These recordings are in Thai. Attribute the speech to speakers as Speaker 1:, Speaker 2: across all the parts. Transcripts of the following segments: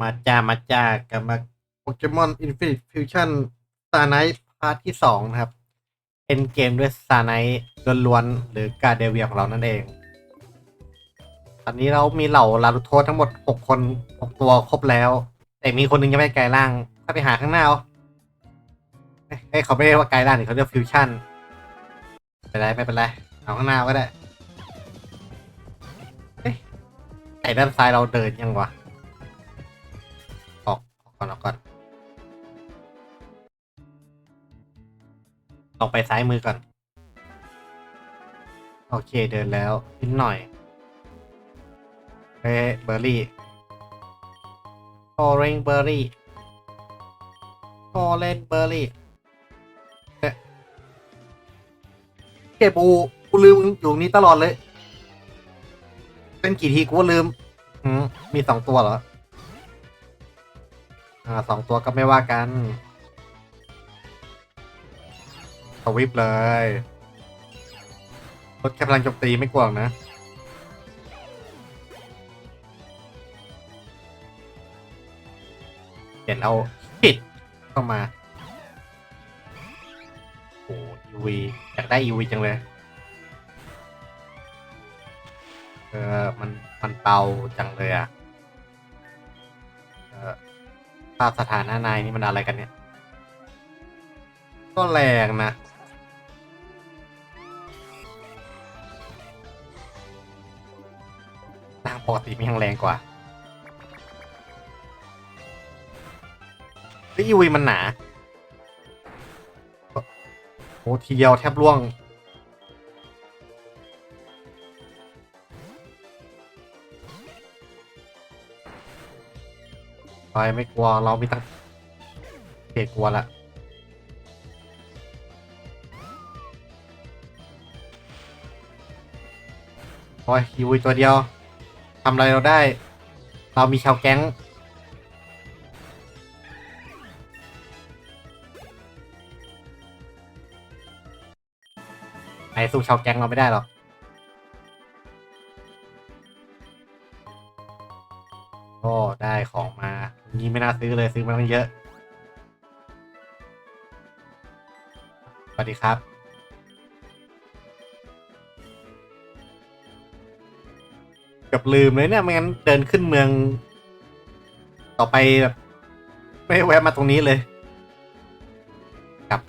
Speaker 1: มาจ้ามาจ้ากับมาโปเกมอนอินฟินิตฟิวชั่นซาไนพาร์ทที่สองนะครับ เป็นเกมด้วยซาไนล้วนๆหรือกาเดเวียของเรานั่นเอง ตอนนี้เรามีเหล่าลารุโทสทั้งหมดหกคนหกตัวครบแล้ว แต่มีคนหนึงยังไม่กลายร่าง ถ้าไปหาข้างหน้าเอาเอ้ยเขาไม่เรียกว่ากลายร่างนี่เขาเรียกฟิวชั่นไม่เป็นไรไม่เป็นไร เอาข้างหน้าก็ได้เอ๊ะไอ้ด้านซ้ายเราเดินยังวะ ก่อนออกก่อนลองไปซ้ายมือก่อน โอเคเดินแล้วนิดหน่อยเฮ้เบอร์รี่โอเรนเบอร์รี่โอเรนเบอร์รี่เอ๊ะเก็บูกูลืมอยู่นี้ตลอดเลย เป็นกี่ทีกูลืมอืมมีสองตัวเหรอ อ่าสองตัวก็ไม่ว่ากันสวิปเลยลดแค่พลังโจมตีไม่กวางนะเห็นเอาปิดเข้ามา โอ้อีวีอยากได้อีวีจังเลย เออ มัน มันเบาจังเลยอะ ภาพสถานะนายนี่มันอะไรกันเนี่ย ก็แรงนะ นางปกติมันยังแรงกว่าไอ้ยอีวีมันหนาโอ้ทีเดียวแทบร่วง ไปไม่กลัวเราไม่ตั้งเกกลัวละโอ้ยยูวีตัวเดียวทำอะไรเราได้ เรามีชาวแก๊งไอ้สู้ชาวแก๊งเราไม่ได้หรอก น่าซื้อเลยซื้อมาตั้งเยอะ สวัสดีครับเกับลืมเลยเนี่ยไม่งั้นเดินขึ้นเมือง ต่อไปแบบไม่แวะมาตรงนี้เลยกลับ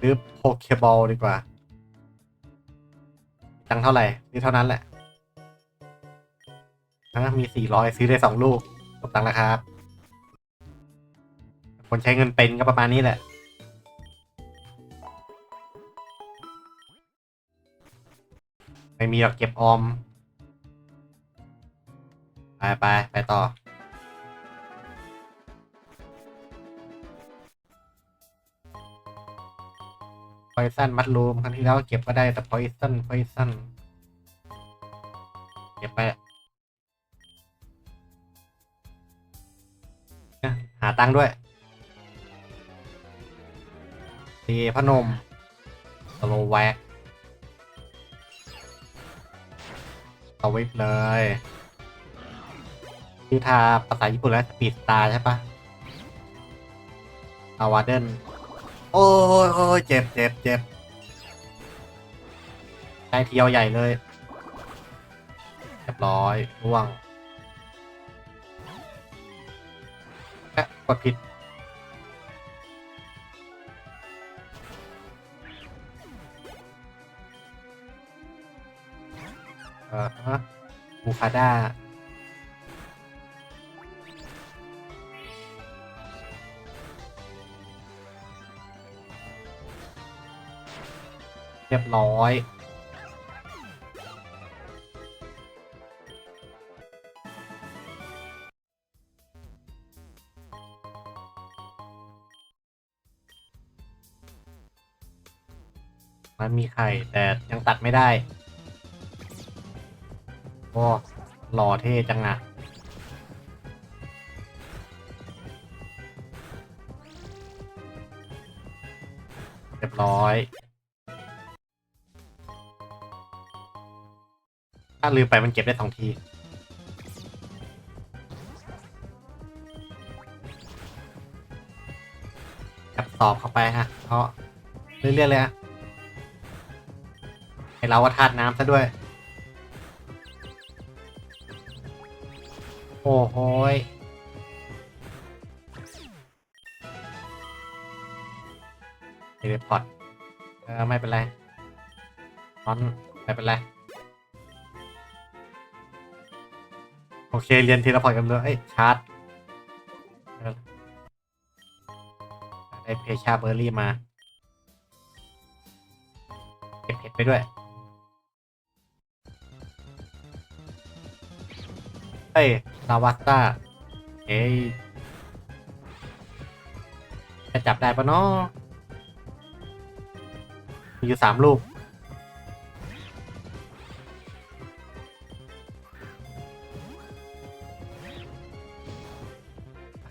Speaker 1: ซื้อโพเคบอลดีกว่าตังเท่าไหร่นี่เท่านั้นแหละอะมีสี่ร้อยซื้อได้สองลูก ตบตังค์แล้วครับ คนใช้เงินเป็นก็ประมาณนี้แหละ ไม่มีหรอกเก็บออม ไปไปไปต่อพอยซันมัดรูมครั้งที่แล้วเก็บก็ได้แต่พอยซันพอยซันเก็บไป หาตังค์ด้วยตีพนมสโลแวกเอาไว้เลยคือทาภาษาญี่ปุ่นแล้วสปีดสตาร์ใช่ปะอาวาเดนโอ้ยโอ้ยเจ็บเจ็บเจ็บได้เที่ยวใหญ่เลยเรียบร้อยร่วง กดผิดเออฮะบูคาด้าเรียบร้อย มีไข่ แต่ยังตัดไม่ได้โอ้หล่อเท่จังอะเรียบร้อย ถ้าลืมไปมันเก็บได้สองทีจับตอบเข้าไปฮะ เพราะเรื่อยๆเลยอะ ให้เราว่าธาตุน้ำซะด้วย โอ้โหยเทเลพอร์ตเออไม่เป็นไรนอนไม่เป็นไร โอเค เรียนเทเลพอร์ตกันเลยเอ้ยชาร์จได้เพชาเบอร์รี่มา เก็บเห็ดไปด้วย เฮ้ยลาวาสต้าเอ้ยจะจับได้ปะเนาะมีอยู่สามลูก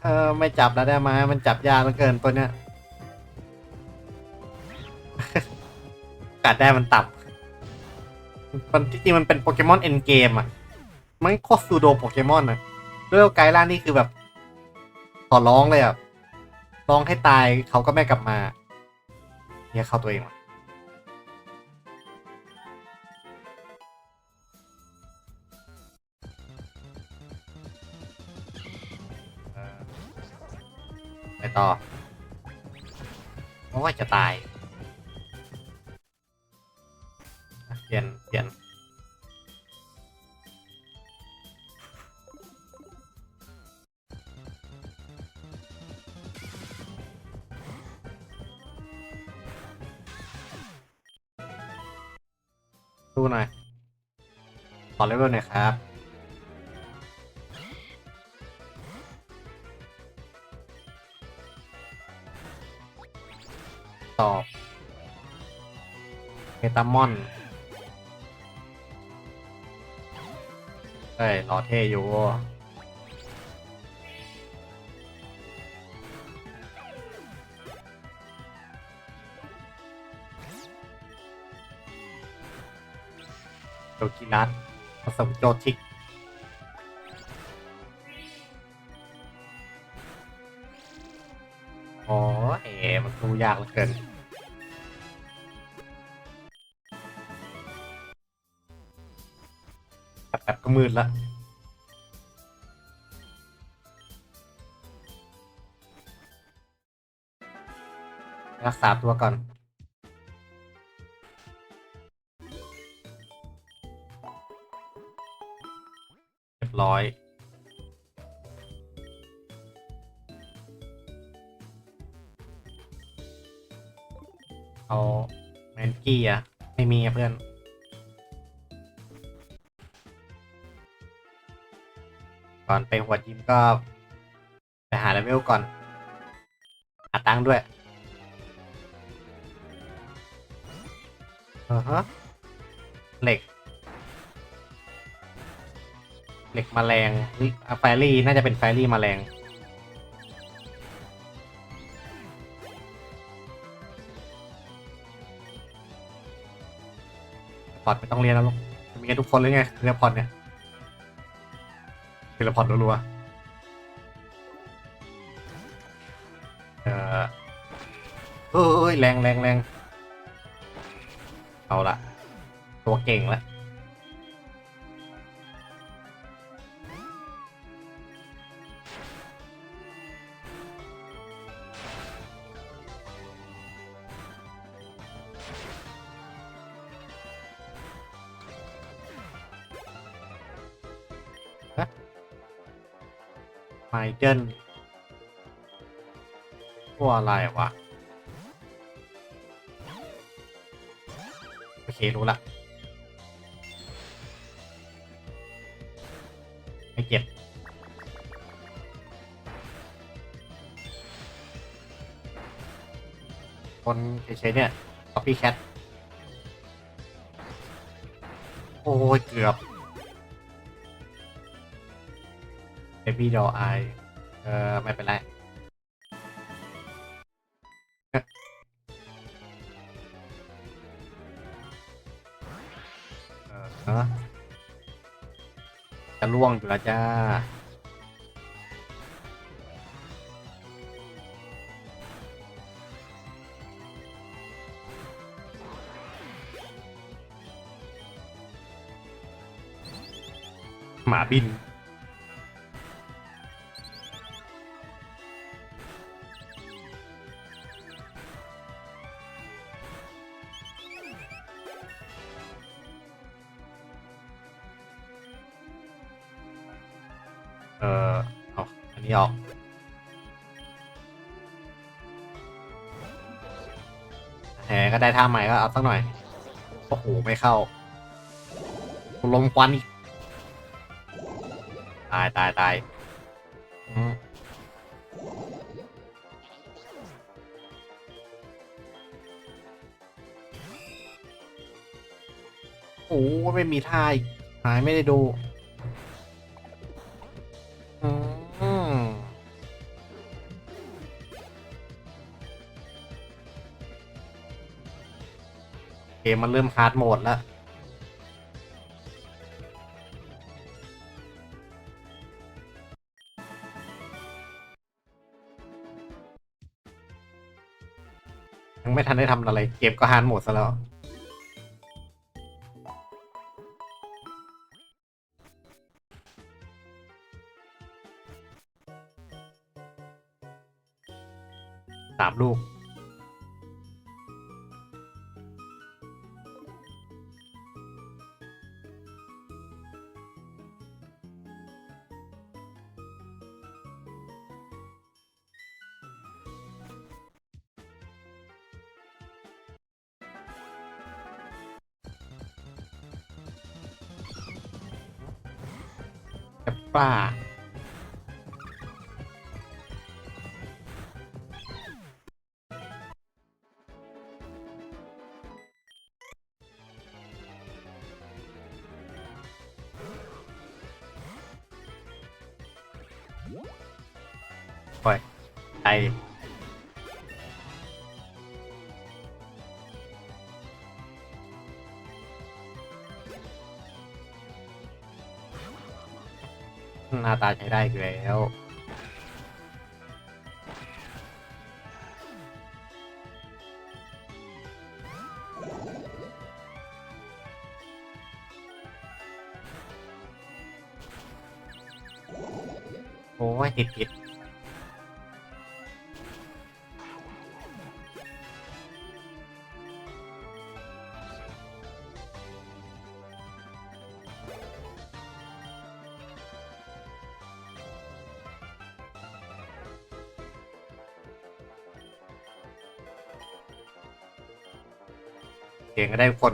Speaker 1: เออไม่จับแล้วได้ไหมมันจับยากเหลือเกินตัวเนี้ยกัดได้มันตับมันที่จริงมันเป็นโปเกมอนเอ็นเกมอะ มันโคตรซูโดโปเกมอนอะด้วยไกด์ล่านี่คือแบบขอร้องเลยอะร้องให้ตายเขาก็ไม่กลับมาเนี่ยเข้าตัวเองวะไปต่อ เพราะว่าจะตาย เปลี่ยน เปลี่ยน ดูหน่อย ขอเลเวลหน่อยครับ ตอบเมตามอนเฮ้ยรอเท่อยู่ กินัทผสมโจทิก โอ้เอ๋มันดูยากเหลือเกิน แป๊บๆก็มืดละรักษาตัวก่อน รียบร้อยเอาแมนกี้อะไม่มีอะเพื่อน ก่อนไปหัวยิมก็ ไปหาเลเวลก่อน หาตังค์ด้วยอือฮะเหล็ก เหล็กแมลงเฮ้ยอะแฟรี่น่าจะเป็นแฟรี่มแมลงพอร์ตไม่ต้องเรียนแล้วลูกมีกันทุกคนเลยไงเรียนพอร์ตเนี่ยเรียนพอร์ตรัวๆเออเอ้ยแรงแรงแรงเอาละตัวเก่งแล้ว เดิลตัวอะไรวะ โอเค รู้ละไม่เก็บคนเฉยๆเนี่ย copy cat โอ้ย เกือบ Baby doll eye เออ ไม่เป็นไร เออจะล่วงอยู่แล้วจ้า หมาบิน แหมก็ได้ท่าใหม่ก็เอาสักหน่อย โอ้โห ไม่เข้า ลมควันอีก ตายตายตายอืมโอ้ไม่มีท่าอีกหายไม่ได้ดู มมันเริ่มฮาร์ดโหมดแล้ว ยังไม่ทันได้ทำอะไร เกมก็ฮาร์ดโหมดซะแล้วสามลูก แหน้าตาใช้ได้อีกแล้วโอ้ยติดติด เก่งก็ได้คน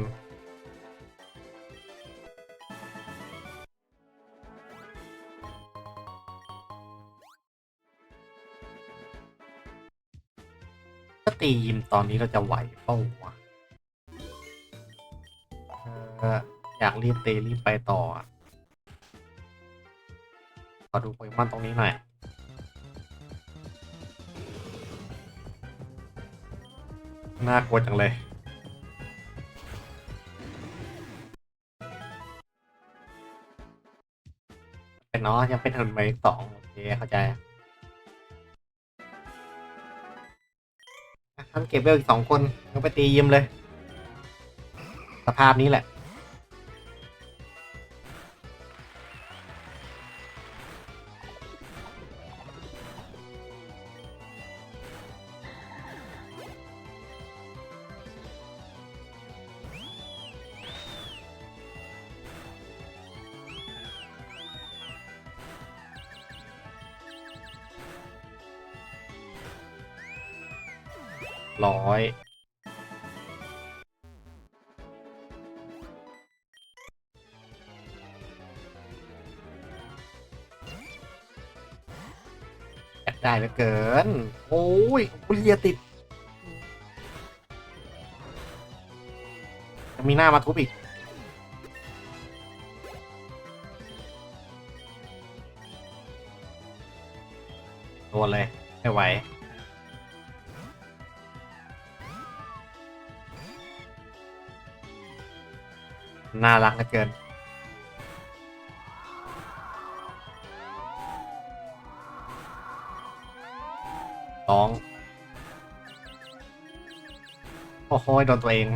Speaker 1: ถ้าตียิมตอนนี้เราจะไหวเป้าวะอยากรีบตีรีบไปต่อขอดูโปเกมอนตรงนี้หน่อยน่ากลัวจังเลย เนาะยังเป็นหันไปสองโอเคเข้าใจท่านเก็บเวลอีกสองคนก็ไปตียิมเลย สภาพนี้แหละ ร้อยแอดได้เหลือเกิน โอ้ยคุณเรียติด จะมีหน้ามาทุบอีก ร้อง โอ้โหโดนตัวเอง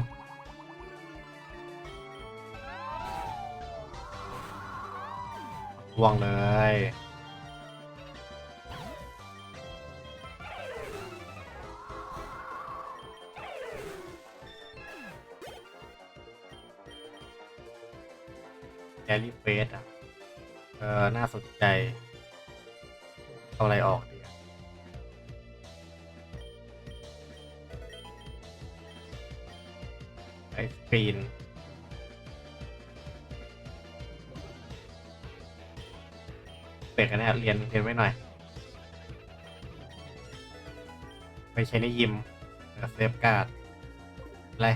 Speaker 1: อล่วงเลย แอรี่เฟสอะ เออ น่าสนใจ เอาอะไรออกดี กรีน เปลี่ยนกันแน่เรียนเรียนไว้หน่อย ไปใช้ในยิมแล้วเซฟการ์ดอะไร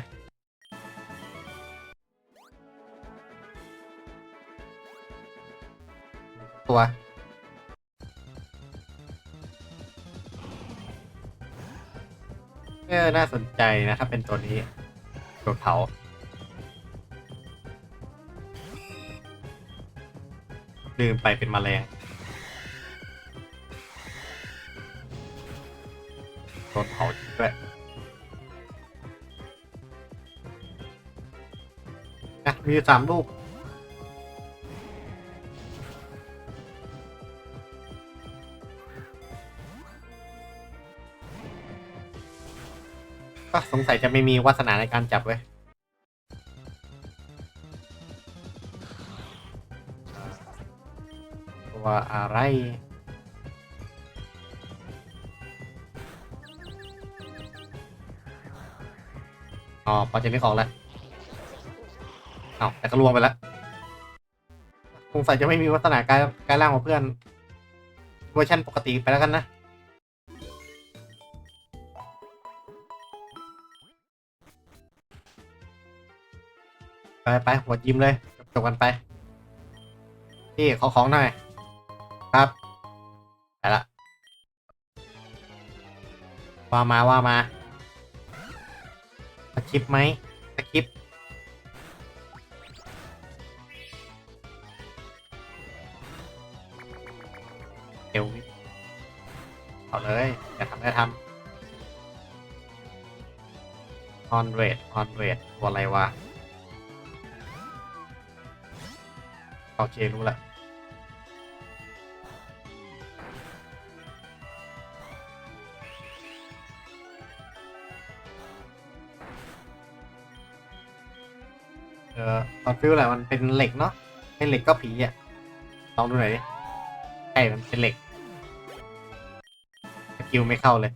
Speaker 1: ตัวเออน่าสนใจนะถ้าเป็นตัวนี้ตัวเขา ลืมไปเป็นมแมลงโดนเผาด้วยนะมีสามลูกก็สงสัยจะไม่มีวาสนาในการจับเว้ย อะไรอ๋อพอจะนึกออกแล้วเอาแต่ก็รวมไปแล้วสงใสัยจะไม่มีวัฒนากายกายร่างของเพื่อน เวอร์ชันปกติไปแล้วกันนะไปไปหัวยิ้มเลย จบกันไป พี่ขอของหน่อย ครับ ไปละ ว่ามาว่ามาสคริปไหมสคริปเอววิเอาเลยอย่าทำได้ทำออนเรดออนเรดตัวอะไรวะ โอเค รู้ละ ออตอนฟิลแหละมันเป็นเหล็กเนาะเป็นเหล็กก็ผีอะลองดูหน่อยใช่มันเป็นเหล็กสกิลไม่เข้าเลย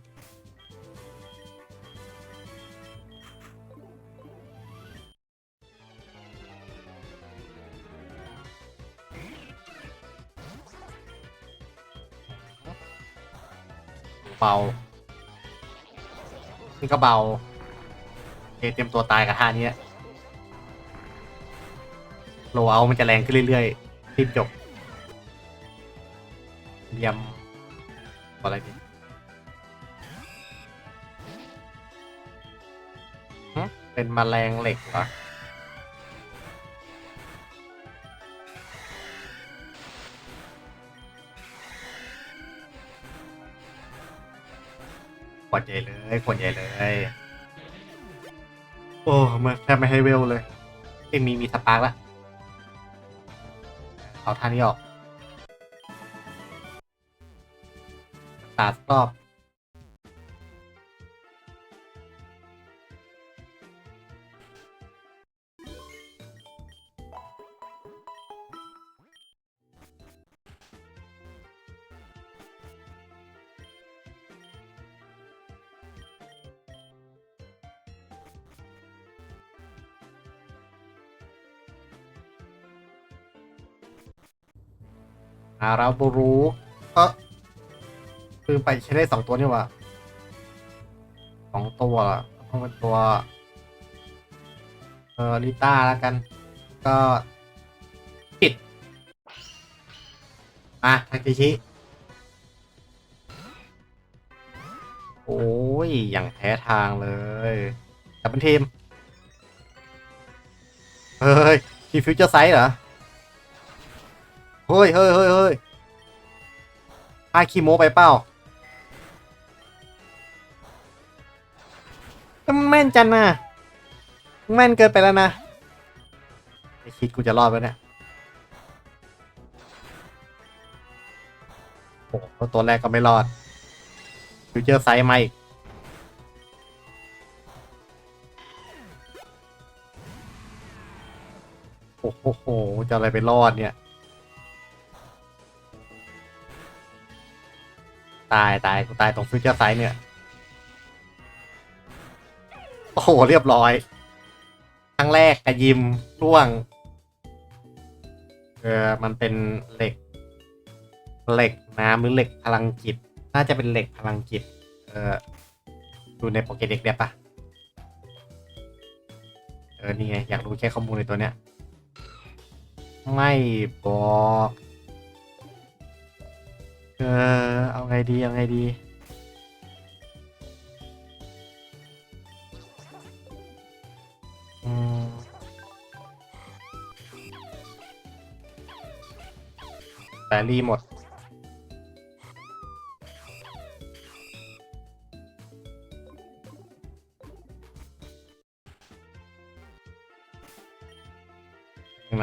Speaker 1: เบานี่ก็เบาเคเตรียมตัวตายกับท่านี้ โลเอามันจะแรงขึ้นเรื่อยๆรีบจบเยี่ยมอะไรดีเป็นมแมลงเหล็กเหรอขวดใหญ่เลยขวดใหญ่เลย โอ้มันแทบไม่ให้เวลเลยเอ้ยมีมีสปาร์กละ เอาท่านี้ออก ตาดรอบ อาราบูรูก็คือไปใช้ได้สองตัวนี่ว่าสองตัวต้องเป็นตัว เออลิต้าแล้วกัน ก็ปิดอะทาเคชิ โอ้ย อย่างแพ้ทางเลยแต่เป็นทีม เฮ้ยทีฟิวเจอร์ไซส์เหรอ เฮ้ยเฮ้ยเฮ้ยเฮ้ยอาคีโมไปเปล่าแมันแม่นจันนะแม่นเกินไปแล้วนะไอคิดกูจะรอดไหมเนี่ยโอ้ตัวแรกก็ไม่รอดฟิวเจอร์ไซส์มาอีกโอ้โหจะอะไรไปรอดเนี่ย ตายตายกูตายตรงฟิวเจอร์ไซส์เนี่ย โอ้โห เรียบร้อยครั้งแรกกระยิมร่วง เออมันเป็นเหล็ก เหล็กน้ำหรือเหล็กพลังจิต น่าจะเป็นเหล็กพลังจิต เออดูในโปเกเด็กได้ปะเออ นี่ไง อยากรู้แค่ข้อมูลในตัวเนี้ย ไม่บอก เออ เอาไงดี เอาไงดี อืมแบรี่หมด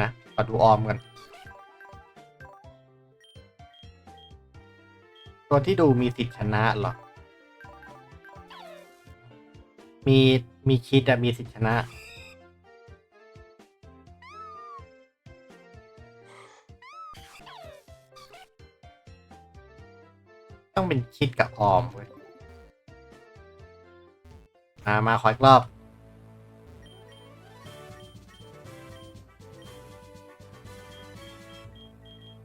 Speaker 1: นะมาดูออมกัน ตัวที่ดูมีสิทธิชนะเหรอ มีมีคิดอะมีสิทธิชนะ ต้องเป็นคิดกับออมเว้ยมามาขออีกรอบ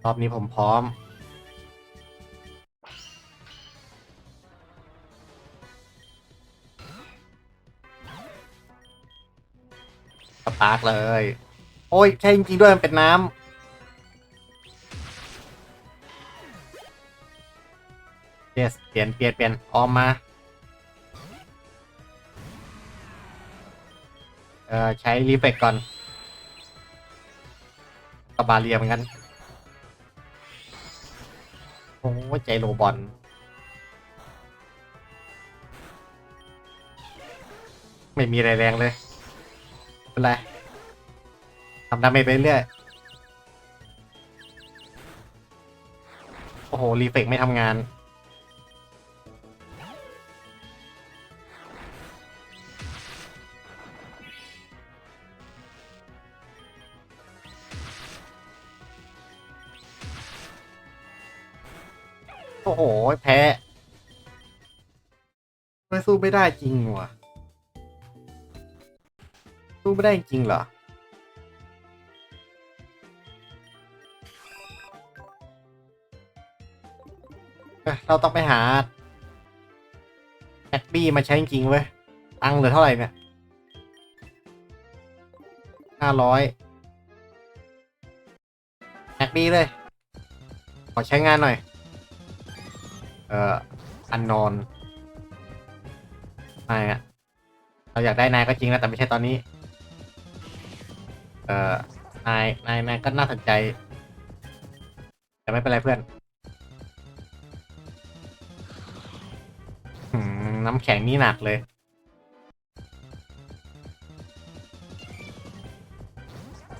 Speaker 1: รอบนี้ผมพร้อม สปาร์กเลย โอ้ย ใช่จริงๆด้วยมันเป็นน้ำ yes เปลี่ยนเปลี่ยนเปลี่ยนออมมา เอ่อใช้รีเฟกก่อนกับบาเรียเหมือนกัน โอ้ยใจโรบอลไม่มีอะไรแรงเลย เป็นไรทำดาเมจไปเรื่อยโอ้โห รีเฟกไม่ทำงาน โอ้โห แพ้ไม่สู้ไม่ได้จริงว่ะ สู้ไม่ได้จริงเหรอ เราต้องไปหาแอดบี้มาใช้จริงๆเว้ย ตังเหลือเท่าไหร่เนี่ยห้าร้อยแอดบี้เลย ขอใช้งานหน่อย เอ่อ อันนอนนายอะเราอยากได้นายก็จริงนะแต่ไม่ใช่ตอนนี้ เออนายนายนายก็น่าสนใจ แต่ไม่เป็นไรเพื่อนหืมน้ำแข็งนี่หนักเลย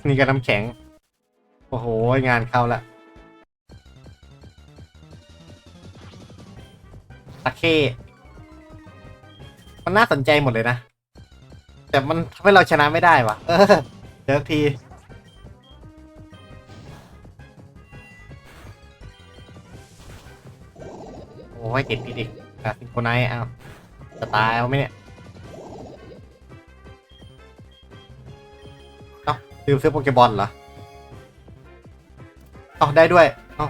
Speaker 1: นี่ก็น้ำแข็ง โอ้โห งานเข้าละตะเข้มันน่าสนใจหมดเลยนะ แต่มันทำให้เราชนะไม่ได้วะ ออเจอทีโอ้ยติดติดอีกอะซิงโครไนเอาจะตายเอาไหมเนี่ยเอ้าลืมซื้อโปเกบอลเหรอเอาได้ด้วยเอา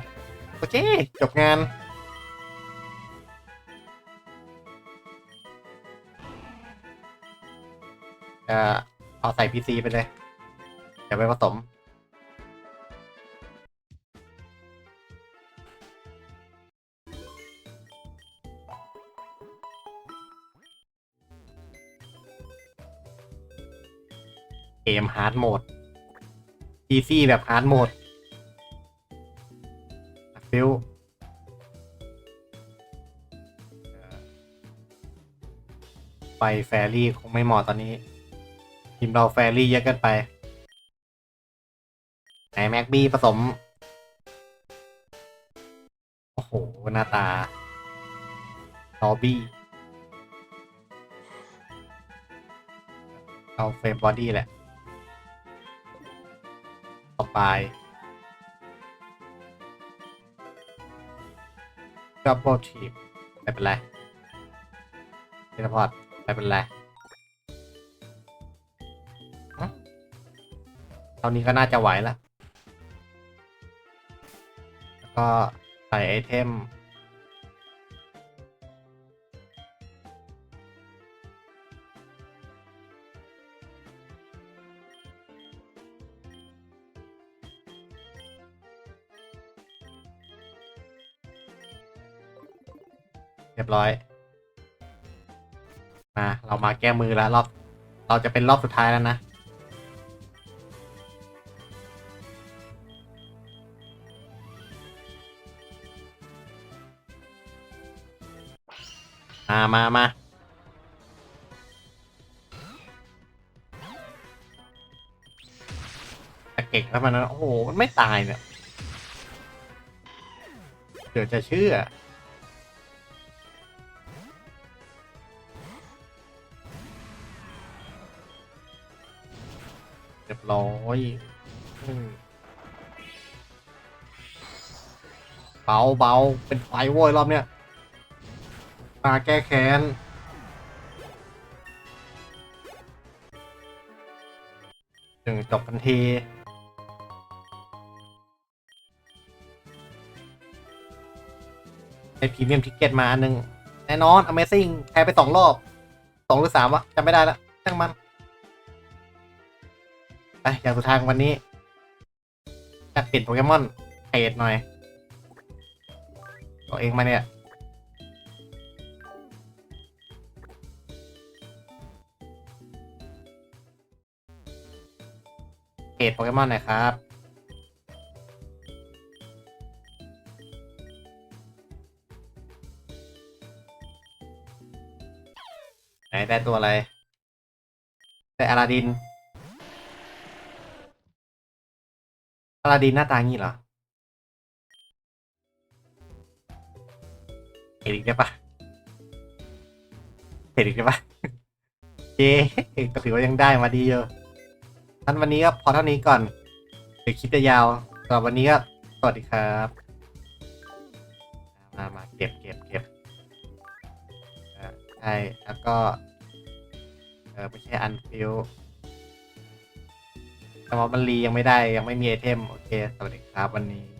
Speaker 1: โอเค จบงานจะเอาใส่ PC ไปเลย เดี๋ยวไปผสมเกมฮาร์ดโหมด PC แบบฮาร์ดโหมดฟิลไปแฟรี่คงไม่เหมาะตอนนี้ทีมเราแฟรี่เยอะเกินไป แม็กบี้ผสม โอ้โห หน้าตาลอบี้เอาเฟรมบอดี้แหละ ต่อไปก็โปรทีมไม่เป็นไรเทเลพอร์ตไม่เป็นไรเท่านี้ก็น่าจะไหวล้วแล้ว ก็ใส่ไอเทม เรียบร้อย มา เรามาแก้มือแล้วรอบ เราจะเป็นรอบสุดท้ายแล้วนะ มามามาเก่งแล้วมันนะโอ้โห มันไม่ตายเนี่ยเดี๋ยวจะเชื่อ เรียบร้อยเบาเบาเป็นไฟโว้ยรอบเนี้ย มาแก้แค้นถึงจบกันทีไอพรีเมียมทิกเก็ตมาอันหนึ่งแน่นอน Amazing แพ้ไปสองรอบสองหรือสามวะจำไม่ได้ละช่างมันไปอย่างสุดท้ายของวันนี้จะเปลี่ยนโปเกมอนเทรดหน่อย ตัวเองมาเนี่ย เทรดโปเกมอนหน่อยครับ ไหนได้ตัวอะไร ได้อาราดินอลาดินหน้าตางี้เหรอเห็นอีกได้ปะเห็นอีกได้ปะเจ๊ก็ถือว่ายังได้มาดีเยอะ ท่านวันนี้ก็พอเท่านี้ก่อน เดี๋ยวคลิปจะยาวสำหรับวันนี้ก็สวัสดีครับ มามาเก็บเก็บเก็บใช่ แล้วก็ เออไม่ใช่อันฟิลแต่ว่ามันรียังไม่ได้ยังไม่มีไอเทม โอเค สวัสดีครับวันนี้